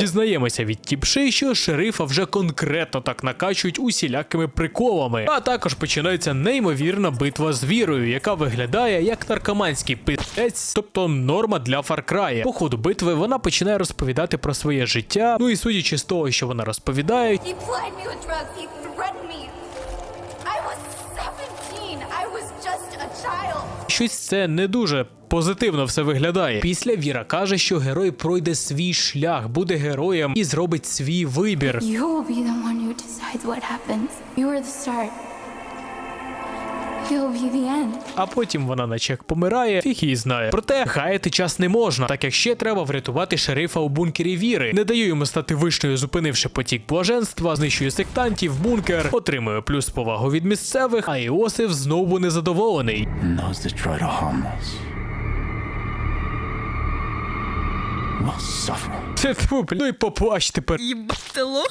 Дізнаємося від тіпши, що шерифа вже конкретно так накачують усілякими приколами. А також починається неймовірна битва з вірою, яка виглядає як наркоманський пиздець, тобто норма для Фаркрая. По ходу битви вона починає розповідати про своє життя. Ну і судячи з того, що вона розповідає, щось це не дуже позитивно все виглядає. Після Віра каже, що герой пройде свій шлях, буде героєм і зробить свій вибір. You will be the one who decides what happens. You are the start. А потім вона наче як помирає, фіг її знає. Проте гаяти час не можна, так як ще треба врятувати шерифа у бункері віри. Не даю йому стати вишнею, зупинивши потік блаженства, знищую сектантів, бункер, отримує плюс повагу від місцевих, а Іосиф знову незадоволений. Suffer. Тьфу, Ну і поплач тепер. Їбати лох.